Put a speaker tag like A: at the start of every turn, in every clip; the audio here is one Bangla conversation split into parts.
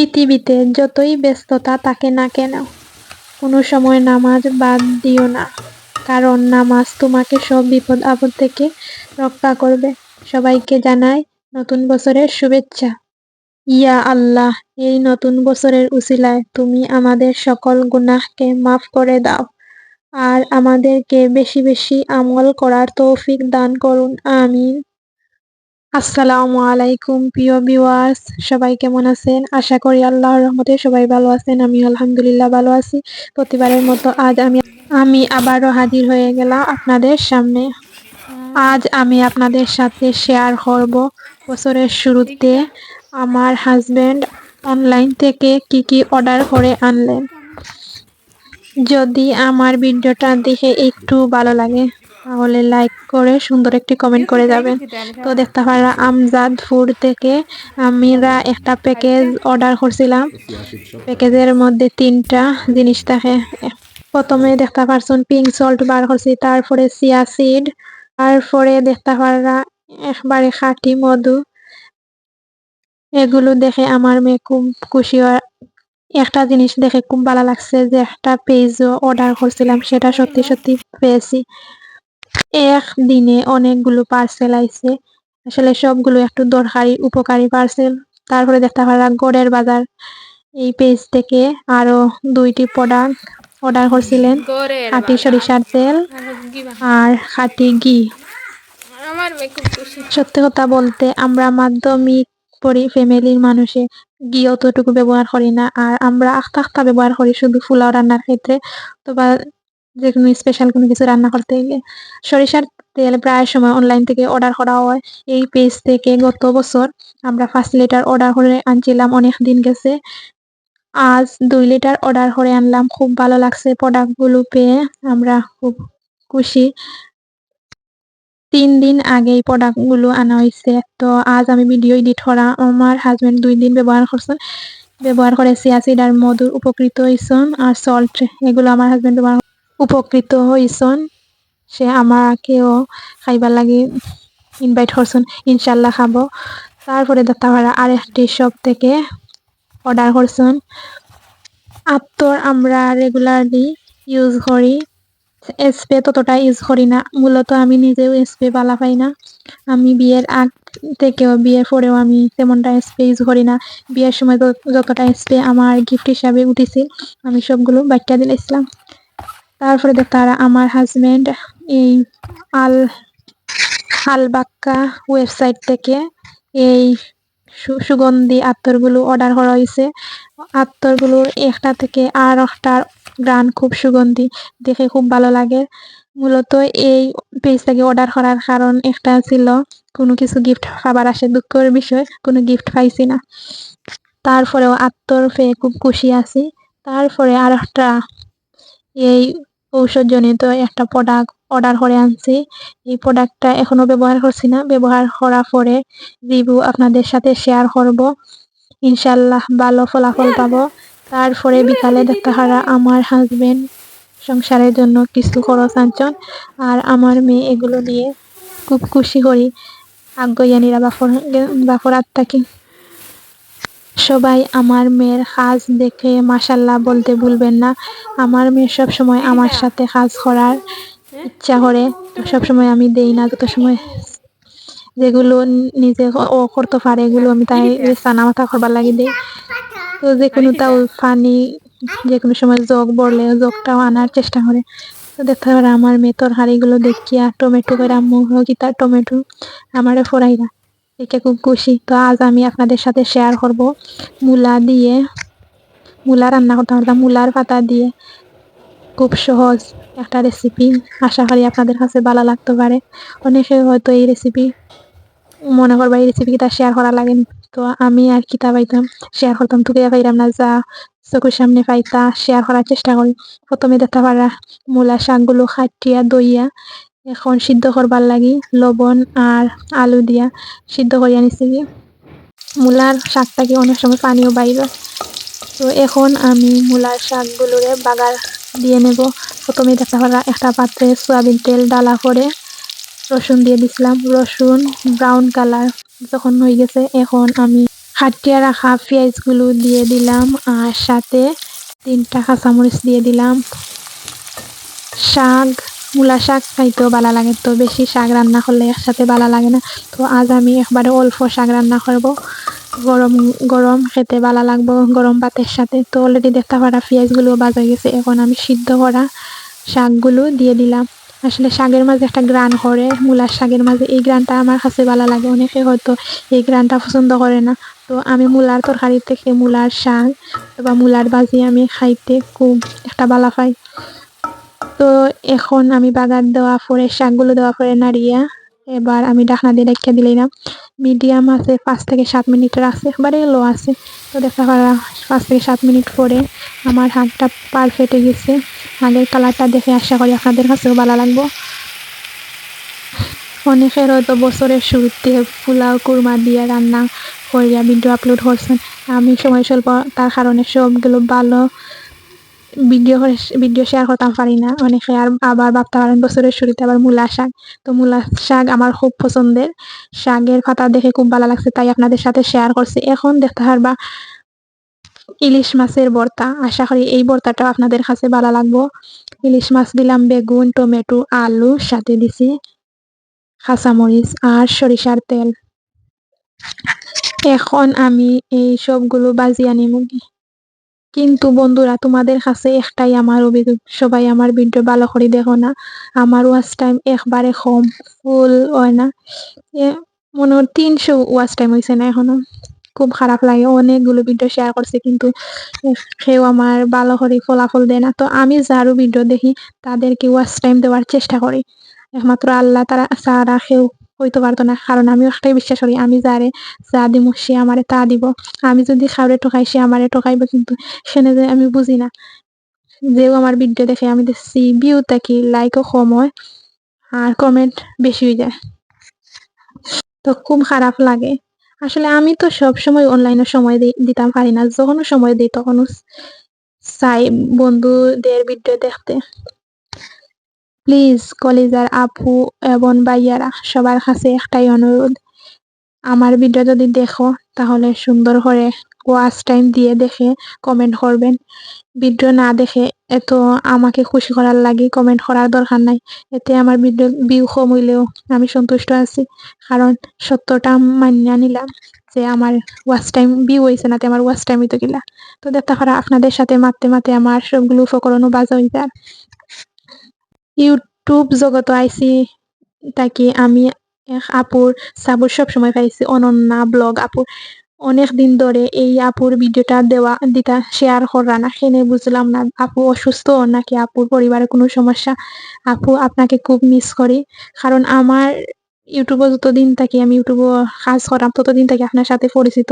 A: পৃথিবীতে যতই ব্যস্ততা থাকে না কেন, কোনো সময় নামাজ বাদ দিও না, কারণ নামাজ তোমাকে সব বিপদ আপদ থেকে রক্ষা করবে। সবাইকে জানাই নতুন বছরের শুভেচ্ছা। ইয়া আল্লাহ, এই নতুন বছরের উসিলায় তুমি আমাদের সকল গুনাহকে মাফ করে দাও, আর আমাদেরকে বেশি বেশি আমল করার তৌফিক দান করুন। আমিন। আসসালামু আলাইকুম, প্রিয় ভিউয়ার্স সবাই কেমন আছেন? আশা করি আল্লাহর রহমতে সবাই ভালো আছেন। আমি আলহামদুলিল্লাহ ভালো আছি। প্রতিবারের মতো আজ আমি আমি আবারও হাজির হয়ে গেলাম আপনাদের সামনে। আজ আমি আপনাদের সাথে শেয়ার করব বছরের শুরুতে আমার হাজব্যান্ড অনলাইন থেকে কি কি অর্ডার করে আনলেন। যদি আমার ভিডিওটা দেখে একটু ভালো লাগে। তাহলে লাইক করে সুন্দর একটি কমেন্ট করে যাবেন। তো দেখতে পারা আমজাদ ফুড থেকে আমরা একটা প্যাকেজ অর্ডার করছিলাম। প্যাকেজের মধ্যে তিনটা জিনিস থাকে প্রথমে দেখতে পারছেন পিঙ্ক সল্ট বার করছি তারপরে সিয়া সিড তারপরে দেখতে পারা একবারে খাঁটি মধু। এগুলো দেখে আমার মেয়ে খুব খুশি হয়। একটা জিনিস দেখে খুব ভালো লাগছে যে একটা পেজও অর্ডার করছিলাম সেটা সত্যি সত্যি পেয়েছি। এক দিনে অনেকগুলো পার্সেল আইছে। আসলে সবগুলো একটু দরকারি উপকারী পার্সেল তারপরে দেখতে পারলাম গড়ের বাজার। এই পেজ থেকে আরও দুইটি প্রোডাক্ট অর্ডার করছিলেন। খাঁটি সরিষার তেল আর খাঁটি ঘি। সত্যি কথা বলতে আমরা মাধ্যমিক পরি ফ্যামিলির মানুষে। ঘি অতটুকু ব্যবহার করি না। আর আমরা আখতা আখতা ব্যবহার করি শুধু পোলাও রান্নার ক্ষেত্রে। অথবা যে কোনো স্পেশাল কোনো কিছু রান্না করতে গেলে সরিষার তেল প্রায় সময় অনলাইন থেকে অর্ডার করা হয়। এই পেজ থেকে গত বছর আমরা পাঁচ লিটার অর্ডার করে আনছিলাম, অনেক দিন গেছে। আজ দুই লিটার অর্ডার করে আনলাম, খুব ভালো লাগছে প্রোডাক্টগুলো পেয়ে। আমরা খুব খুশি। তিন দিন আগে এই প্রোডাক্টগুলো আনা হয়েছে। তো আজ আমি ভিডিও এডিট করা, আমার হাজবেন্ড দুই দিন ব্যবহার করছে, ব্যবহার করে সিয়াসিড আর মধুর উপকৃত হয়েছেন আর সল্ট এগুলো আমার হাজবেন্ড ব্যবহার উপকৃত হয়েছেন সে আমাকেও খাইবার লাগি ইনভাইট করছেন ইনশাল্লাহ খাব। তারপরে দত্তাভাড়া আর একটি শপ থেকে অর্ডার করছেন আত্মর আমরা রেগুলারলি ইউজ করি। স্প্রে ততটা ইউজ করি না। মূলত আমি নিজেও স্প্রে বালা পাই না। আমি বিয়ের আগ থেকেও বিয়ের পরেও আমি তেমনটা স্প্রে ইউজ করি না। বিয়ের সময় যত- যতটা স্প্রে আমার গিফট হিসাবে উঠেছে আমি সবগুলো বাচ্চা দিলাইছিলাম তারপরে তারা আমার হাজবেন্ড এই আল, আলবাক্কা ওয়েবসাইট থেকে এই সুগন্ধি আত্তরগুলো অর্ডার করা হয়েছে। আত্তরগুলোর একটা থেকে আর একটার গ্রান খুব সুগন্ধি, দেখে খুব ভালো লাগে। মূলত এই পেজ থেকে অর্ডার করার কারণ একটা ছিল, কোনো কিছু গিফট খাবার আসে দুঃখের বিষয়, কোনো গিফট পাইছি না। তারপরেও আত্মর পেয়ে খুব খুশি আছি। তারপরে আর একটা এই ঔষধজনিত একটা প্রোডাক্ট অর্ডার করে আনছি। এই প্রোডাক্টটা এখনও ব্যবহার করছি না। ব্যবহার করার পরে রিভিউ আপনাদের সাথে শেয়ার করব। ইনশাল্লাহ ভালো ফলাফল পাবো। তারপরে বিকালে দেখা হারা আমার হাজবেন্ড সংসারের জন্য কিছু খরচ আনছন। আর আমার মেয়ে এগুলো নিয়ে খুব খুশি করি আজ্ঞানীরা বাফর বাফর আত্মাকে সবাই আমার মেয়ের কাজ দেখে মাসাল্লাহ বলতে ভুলবেন না। আমার মেয়ে সব সময় আমার সাথে কাজ করার ইচ্ছা করে। সব সময় আমি দেই না, যত সময় যেগুলো নিজে ও করতে পারে এগুলো আমি তাই সানা মাথা করবার লাগি দেই। তো যে কোনো তাও ফানি, যে কোনো সময় জগ বললে জগটাও আনার চেষ্টা করে। তো দেখতে পারে আমার মেয়ে তোর তরকারিগুলো দেখিয়া টমেটো করে আম্মু কি তার টমেটো আমারে ফোরাইরা দেখে খুব খুশি। তো আজ আমি আপনাদের সাথে শেয়ার করব মূলা দিয়ে, মূলা রান্না করতে পারতাম মূলার পাতা দিয়ে খুব সহজ একটা রেসিপি আশা করি আপনাদের কাছে ভালো লাগতে পারে। অনেকে হয়তো এই রেসিপি মনে করবা, এই রেসিপি কিতা শেয়ার করা লাগেনি তো আমি আর কিতা পাইতাম? শেয়ার করতাম তুকে পাইতাম না, যা চোখের সামনে পাইতা শেয়ার করার চেষ্টা করি। প্রথমে দেখতে পারা মূলা শাকগুলো খাটিয়া দইয়া এখন সিদ্ধ করবার লাগি লবণ আর আলু দিয়া সিদ্ধ করিয়া নিছি কি মূলার শাকটাকে অনেক সময় পানিও বাইর তো এখন আমি মূলার শাকগুলোরে বাগার দিয়ে নেব। প্রথমে পারা একটা পাত্রে সয়াবিন তেল, ডালা করে রসুন দিয়ে দিছিলাম। রসুন ব্রাউন কালার যখন হয়ে গেছে, এখন আমি খাটিয়ে রাখা পেঁয়াজগুলো দিয়ে দিলাম আর সাথে তিনটা কাঁচামরিচ দিয়ে দিলাম। শাক মূলা শাক খাইতেও ভালো লাগে। তো বেশি শাক রান্না করলে একসাথে ভালো লাগে না। তো আজ আমি একবারে অল্প শাক রান্না করব। গরম গরম খেতে ভালো লাগবো গরম ভাতের সাথে। তো অলরেডি দেখতে পারা পেঁয়াজগুলো বাজা গেছে। এখন আমি সিদ্ধ করা শাকগুলো দিয়ে দিলাম। আসলে শাকের মাঝে একটা গ্রান করে মূলার শাকের মাঝে। এই গ্রানটা আমার কাছে ভালো লাগে। অনেকে হয়তো এই গ্রানটা পছন্দ করে না। তো আমি মূলার তরকারি থেকে মূলার শাক বা মূলার ভাজি আমি খাইতে খুব একটা ভালো পাই। তো এখন আমি বাগার দেওয়া পরে শাকগুলো দেওয়া পরে নাড়িয়া, এবার আমি ডাকনা দিয়ে রেখে দিলাম। মিডিয়াম আছে পাঁচ থেকে সাত মিনিটের আছে একবারে লো আছে। তো দেখা পারা পাঁচ থেকে সাত মিনিট পরে আমার হাতটা পারফেক্ট হয়ে গেছে। আগের কালারটা দেখে আশা করি আপনাদের কাছেও ভালো লাগবো। অনেকের হয়তো বছরের শুরুতে পোলাও, কুরমা দিয়ে রান্না করিয়া ভিডিও আপলোড করছেন। আমি সময় স্বল্প, তার কারণে সবগুলো ভালো ভিডিও করে ভিডিও শেয়ার করতাম, পারি না। অনেকে আর আবার ভাবতে পারেন বছরের শুরুতে আবার মূলা শাক। তো মূলা শাক আমার খুব পছন্দের। শাকের পাতা দেখে খুব ভালো লাগছে, তাই আপনাদের সাথে শেয়ার করছি। এখন দেখতে পারবা ইলিশ মাছের ভর্তা আশা করি এই ভর্তাটাও আপনাদের কাছে ভালো লাগবো। ইলিশ মাছ দিলাম, বেগুন, টমেটো, আলু, সাথে দিছি কাঁচামরিচ আর সরিষার তেল। এখন আমি এই সবগুলো বাজিয়ে নিব কিন্তু বন্ধুরা, তোমাদের কাছে একটাই আমার অভিযোগ, সবাই আমার ভিডিও ভালো করে দেখো না। আমার ওয়াচ টাইম একবারে কম ফুল হয় না। মনে হয় তিনশো ওয়াচ টাইম হয়েছে না এখনও। খুব খারাপ লাগে, অনেকগুলো ভিডিও শেয়ার করছে, কিন্তু সেও আমার ভালো করে ফলাফল দেয় না। তো আমি যারও ভিডিও দেখি, তাদেরকে ওয়াচ টাইম দেওয়ার চেষ্টা করি। একমাত্র আল্লাহ তারা, সারা কেউ হইতে পারতো না। কারণ আমি একটাই বিশ্বাস করি, আমি যারে যা দিব সে আমারে তা দিব। আমি যদি খাওয়ারে ঠকাই, সে আমারে ঠকাইব কিন্তু সেনে যে আমি বুঝি না। যেও আমার ভিডিও দেখে, আমি দেখছি ভিউ থাকি লাইকও কম হয় আর কমেন্ট বেশি হয়ে যায়। তো খুব খারাপ লাগে। আসলে আমি তো সব সময় অনলাইনে সময় দিতাম, পারি না। যখনও সময় দিই, তখনও চাই বন্ধুদের ভিডিও দেখতে। প্লিজ কলিজার আপু, এবং ভাইয়ারা, সবার কাছে একটাই অনুরোধ। আমার ভিডিও যদি দেখো, তাহলে সুন্দর করে ওয়াচ টাইম দিয়ে দেখে কমেন্ট করবেন। ভিডিও না দেখে এত আমাকে খুশি করার লাগে কমেন্ট করার দরকার নাই। এতে আমার ভিডিও ভিউ কম হইলেও আমি সন্তুষ্ট আছি। কারণ সত্যটা মানিয়া নিলাম যে আমার ওয়াচ টাইম ভিউ হয়েছে না আমার ওয়াচ টাইম হইতো গিলা তো দেখতে পারা আপনাদের সাথে মারতে মারতে আমার সবগুলো উপকরণও বাজা হয়ে যায় ইউটিউব জগত আইসি তাকে আমি এক আপুর সাবুর সব সময় পাইছি, অনন্যা ব্লগ আপুর অনেক দিন ধরে এই আপুর ভিডিওটা দেওয়া দিতা শেয়ার করা না, সেনে বুঝলাম না, আপু অসুস্থ নাকি আপুর পরিবারে কোনো সমস্যা? আপু, আপনাকে খুব মিস করি কারণ আমার ইউটিউবে যতদিন থাকি, আমি ইউটিউবে কাজ করাম, ততদিন থাকি আপনার সাথে পরিচিত।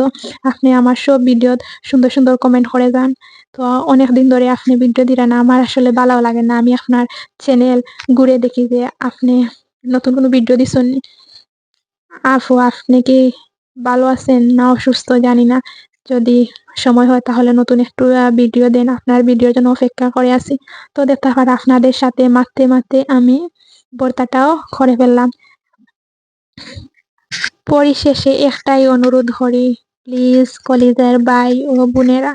A: আপনি আমার সব ভিডিওত সুন্দর সুন্দর কমেন্ট করে যান। তো অনেক দিন ধরে আপনি ভিডিও দিলেন আমার আসলে ভালো লাগে না। আমি আপনার চ্যানেল ঘুরে দেখি যে আপনি নতুন কোনো ভিডিও দিচ্ছেন আপু আপনি কি ভালো আছেন না অসুস্থ? জানি না। যদি সময় হয় তাহলে নতুন একটু ভিডিও দেন। আপনার ভিডিওর জন্য অপেক্ষা করে আছি। তো দেখতে পারে আপনাদের সাথে মারতে মারতে আমি ভর্তাটাও করে ফেললাম। পরিশেষে একটাই অনুরোধ করি প্লিজ কলিজার ভাই ও বোনেরা,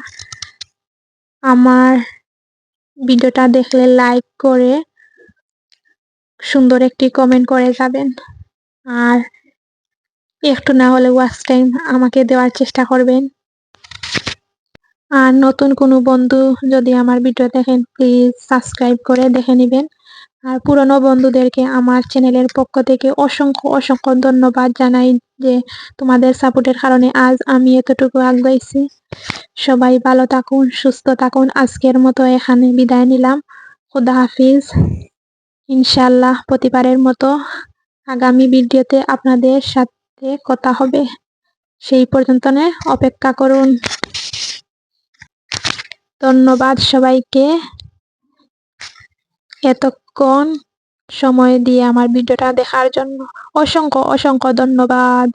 A: আমার ভিডিওটা দেখলে লাইক করে সুন্দর একটি কমেন্ট করে যাবেন। আর একটু না হলে ওয়াচ টাইম আমাকে দেওয়ার চেষ্টা করবেন। আর নতুন কোনো বন্ধু যদি আমার ভিডিও দেখেন প্লিজ সাবস্ক্রাইব করে দেখে নেবেন। আর পুরনো বন্ধুদেরকে আমার চ্যানেলের পক্ষ থেকে অসংখ্য অসংখ্য ধন্যবাদ জানাই যে তোমাদের সাপোর্টের কারণে আজ আমি এতটুকু আগাইছি। সবাই ভালো থাকুন, সুস্থ থাকুন। আজকের মতো এখানে বিদায় নিলাম। খুদা হাফিজ। ইনশাল্লাহ প্রতিবারের মতো আগামী ভিডিওতে আপনাদের সাথে কথা হবে। সেই পর্যন্ত অপেক্ষা করুন। ধন্যবাদ সবাইকে। এতক্ষণ সময় দিয়ে আমার ভিডিওটা দেখার জন্য অসংখ্য অসংখ্য ধন্যবাদ।